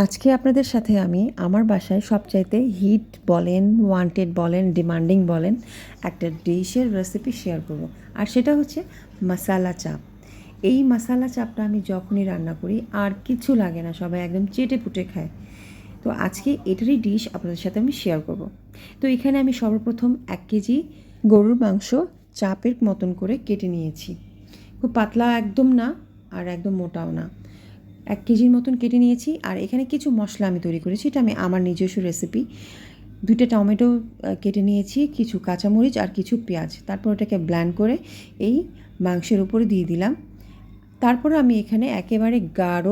আজকে আপনাদের সাথে আমি আমার বাসায় সবচাইতে হিট বলেন ওয়ান্টেড বলেন ডিমান্ডিং বলেন একটা ডিশের রেসিপি শেয়ার করব। আর সেটা হচ্ছে মশালা চাপ এই মশালা চাপটা আমি যখনই রান্না করি, আর কিছু লাগে না, সবাই একদম চেটে পুটে খায়। তো আজকে এটারই ডিশ আপনাদের সাথে আমি শেয়ার করব। তো এখানে আমি সর্বপ্রথম এক কেজি গরুর মাংস চাপের মতন করে কেটে নিয়েছি। খুব পাতলা একদম না, আর একদম মোটাও না। এক কেজির মতন কেটে নিয়েছি আর এখানে কিছু মশলা আমি তৈরি করেছি, এটা আমি আমার নিজস্ব রেসিপি দুটো টমেটো কেটে নিয়েছি, কিছু কাঁচামরিচ আর কিছু পেঁয়াজ। তারপর ওটাকে ব্ল্যান্ড করে এই মাংসের উপরে দিয়ে দিলাম। তারপর আমি এখানে একেবারে গাঢ়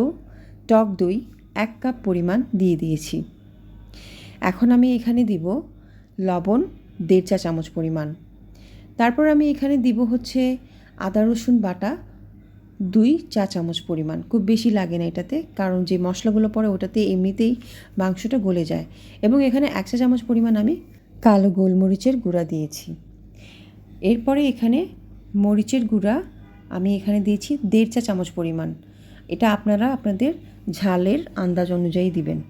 টক দই এক কাপ পরিমাণ দিয়ে দিয়েছি। এখন আমি এখানে দিব লবণ দেড় চা চামচ পরিমাণ। তারপর আমি এখানে দিব হচ্ছে আদা রসুন বাটা দুই চা চামচ পরিমাণ। খুব বেশি লাগে না এটাতে, কারণ যে মশলাগুলো পড়ে ওটাতে এমনিতেই মাংসটা গলে যায়। এবং এখানে এক চা চামচ পরিমাণ আমি কালো গোলমরিচের গুঁড়া দিয়েছি। এরপরে এখানে মরিচের গুঁড়া আমি এখানে দিয়েছি দেড় চা চামচ পরিমাণ। এটা আপনারা আপনাদের ঝালের আন্দাজ অনুযায়ী দিবেন।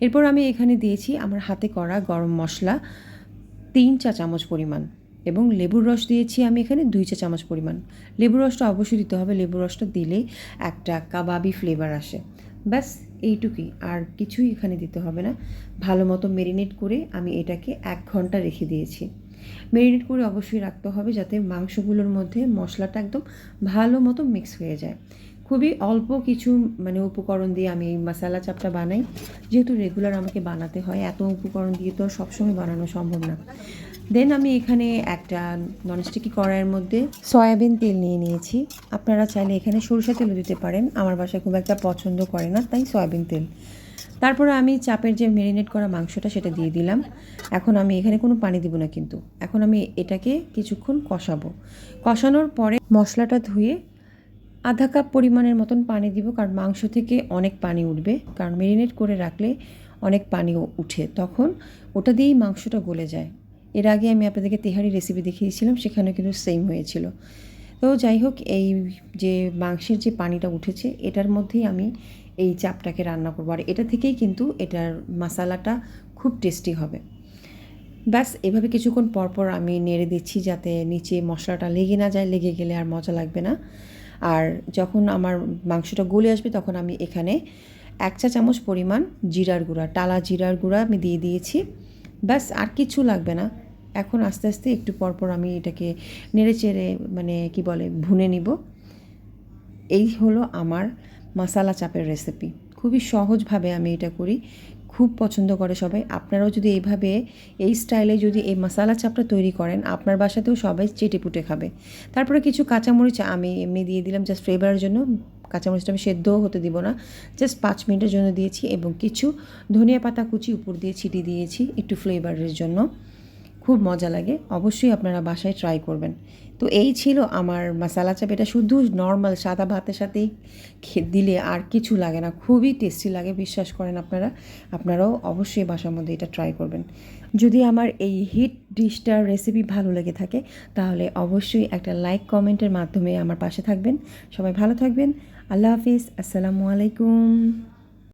এরপর আমি এখানে দিয়েছি আমার হাতে করা গরম মশলা তিন চা চামচ পরিমাণ। এবং লেবুর রস দিয়েছি আমি এখানে দুই চা চামচ পরিমাণ। লেবুর রসটা অবশ্যই দিতে হবে, লেবুর রসটা দিলেই একটা কাবাবি ফ্লেভার আসে। ব্যাস, এইটুকুই। আর কিছুই এখানে দিতে হবে না। ভালো মতো মেরিনেট করে আমি এটাকে এক ঘণ্টা রেখে দিয়েছি। মেরিনেট করে অবশ্যই রাখতে হবে যাতে মাংসগুলোর মধ্যে মশলাটা একদম ভালো মতো মিক্স হয়ে যায়। খুবই অল্প কিছু মানে উপকরণ দিয়ে আমি এই মশালা চাপটা বানাই। যেহেতু রেগুলার আমাকে বানাতে হয়, এত উপকরণ দিয়ে তো সবসময় বানানো সম্ভব না। দেন আমি এখানে একটা ননস্টিকি কড়াইয়ের মধ্যে সয়াবিন তেল নিয়ে নিয়েছি। আপনারা চাইলে এখানে সরিষা তেলও দিতে পারেন। আমার বাসায় খুব একটা পছন্দ করে না, তাই সয়াবিন তেল। তারপরে আমি চাপের যে মেরিনেট করা মাংসটা সেটা দিয়ে দিলাম। এখন আমি এখানে কোনো পানি দিব না কিন্তু। এখন আমি এটাকে কিছুক্ষণ কষাবো। কষানোর পরে মশলাটা ধুয়ে আধা কাপ পরিমাণের মতন পানি দিব, কারণ মাংস থেকে অনেক পানি উঠবে। কারণ মেরিনেট করে রাখলে অনেক পানিও উঠে। তখন ওটা দিয়েই মাংসটা গলে যায়। এর আগে আমি আপনাদেরকে তেহারি রেসিপি দেখিয়েছিলাম সেখানে কিন্তু সেম হয়েছিল। তো যাই হোক, এই যে মাংসের যে পানিটা উঠেছে, এটার মধ্যেই আমি এই চাপটাকে রান্না করব। আর এটা থেকেই কিন্তু এটার মশালাটা খুব টেস্টি হবে। ব্যাস, এভাবে কিছুক্ষণ পরপর আমি নেড়ে দিচ্ছি যাতে নিচে মশলাটা লেগে না যায়, লেগে গেলে আর মজা লাগবে না। আর যখন আমার মাংসটা গলে আসবে, তখন আমি এখানে এক চা চামচ পরিমাণ জিরার গুঁড়া, টালা জিরার গুঁড়া আমি দিয়ে দিয়েছি। ব্যাস, আর কিছু লাগবে না। এখন আস্তে আস্তে একটু পরপর আমি এটাকে নেড়ে চেড়ে মানে কি বলে, ভুনে নিব। এই হলো আমার মশালা চাপের রেসিপি খুবই সহজভাবে আমি এটা করি, খুব পছন্দ করে সবাই। আপনারাও যদি এইভাবে, এই স্টাইলে যদি এই মশালা চাপটা তৈরি করেন, আপনার বাসাতেও সবাই চেটে পুটে খাবে। তারপরে কিছু কাঁচামরিচ আমি এমনি দিয়ে দিলাম জাস্ট ফ্লেভারের জন্য। কাঁচামরিচটা আমি সেদ্ধও হতে দিব না। জাস্ট পাঁচ মিনিটের জন্য দিয়েছি এবং কিছু ধনিয়া পাতা কুচি উপর দিয়ে ছিটিয়ে দিয়েছি একটু ফ্লেভারের জন্য। খুব মজা লাগে। অবশ্যই আপনারা বাসায় ট্রাই করবেন। তো এই ছিল আমার মশালা চাপ এটা শুধু নর্মাল সাদা ভাতের সাথেই দিলে আর কিছু লাগে না। খুবই টেস্টি লাগে, বিশ্বাস করেন আপনারা। আপনারাও অবশ্যই বাসার মধ্যে এটা ট্রাই করবেন। যদি আমার এই হিট ডিশটার রেসিপি ভালো লেগে থাকে, তাহলে অবশ্যই একটা লাইক কমেন্টের মাধ্যমে আমার পাশে থাকবেন। সবাই ভালো থাকবেন। আল্লাহ হাফিজ। আসসালামু আলাইকুম।